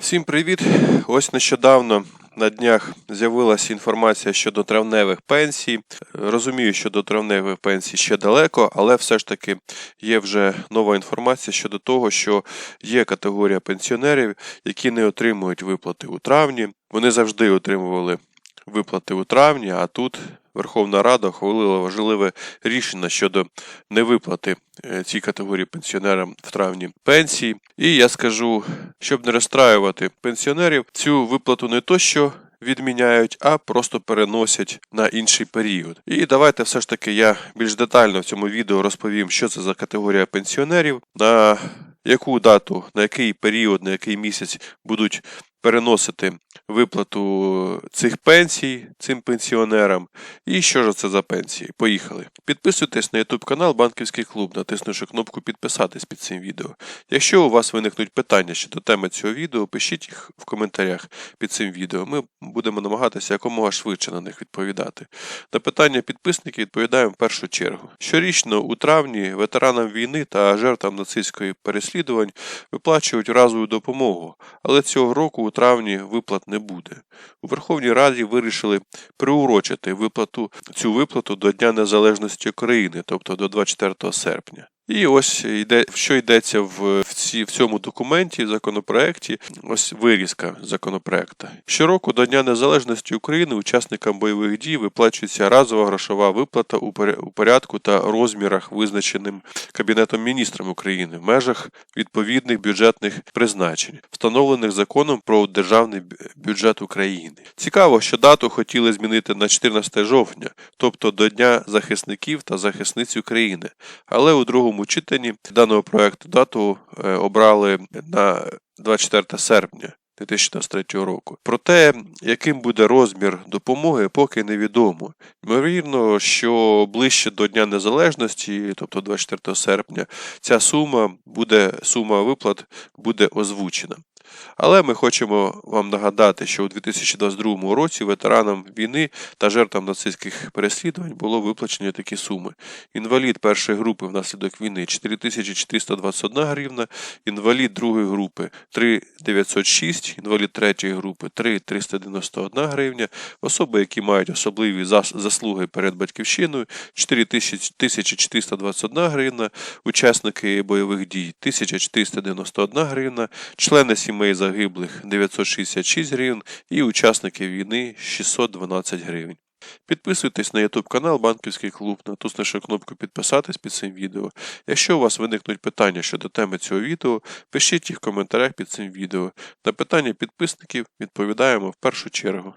Всім привіт! Ось нещодавно на днях з'явилася інформація щодо травневих пенсій. Розумію, що до травневих пенсій ще далеко, але все ж таки є вже нова інформація щодо того, що є категорія пенсіонерів, які не отримують виплати у травні. Вони завжди отримували виплати у травні, а тут Верховна Рада ухвалила важливе рішення щодо невиплати е, цій категорії пенсіонерам в травні пенсії. І я скажу, щоб не розстраювати пенсіонерів, цю виплату не то що відміняють, а просто переносять на інший період. І давайте все ж таки я більш детально в цьому відео розповім, що це за категорія пенсіонерів, на яку дату, на який період, на який місяць будуть переносити виплату цих пенсій цим пенсіонерам. І що ж це за пенсії? Поїхали. Підписуйтесь на YouTube канал Банківський клуб, натиснувши кнопку підписатись під цим відео. Якщо у вас виникнуть питання щодо теми цього відео, пишіть їх в коментарях під цим відео. Ми будемо намагатися якомога швидше на них відповідати. На питання підписників відповідаємо в першу чергу. Щорічно у травні ветеранам війни та жертвам нацистської переслідувань виплачують разову допомогу, але цього року травні виплат не буде. У Верховній Раді вирішили приурочити виплату цю виплату до Дня Незалежності України, тобто до 24 серпня. І ось йде, що йдеться в, в, цьому документі, законопроекті, ось вирізка законопроекта. Щороку до Дня Незалежності України учасникам бойових дій виплачується разова грошова виплата у порядку та розмірах, визначеним Кабінетом міністрів України в межах відповідних бюджетних призначень, встановлених законом про державний бюджет України. Цікаво, що дату хотіли змінити на 14 жовтня, тобто до Дня захисників та захисниць України, але у другому читанні даного проекту дату е, обрали на 24 серпня. 2023 року. Проте, яким буде розмір допомоги, поки невідомо. Ймовірно, що ближче до Дня Незалежності, тобто 24 серпня, ця сума буде сума виплат буде озвучена. Але ми хочемо вам нагадати, що у 2022 році ветеранам війни та жертвам нацистських переслідувань було виплачені такі суми. Інвалід першої групи внаслідок війни 4421 гривна, інвалід другої групи 3906, інвалід третьої групи 3391 гривня, особи, які мають особливі заслуги перед батьківщиною 4421 гривна, учасники бойових дій 1491 гривна, члени сімей загиблих 966 гривень і учасники війни 612 гривень. Підписуйтесь на YouTube канал Банківський клуб, натиснувши кнопку підписатись під цим відео. Якщо у вас виникнуть питання щодо теми цього відео, пишіть їх в коментарях під цим відео. На питання підписників відповідаємо в першу чергу.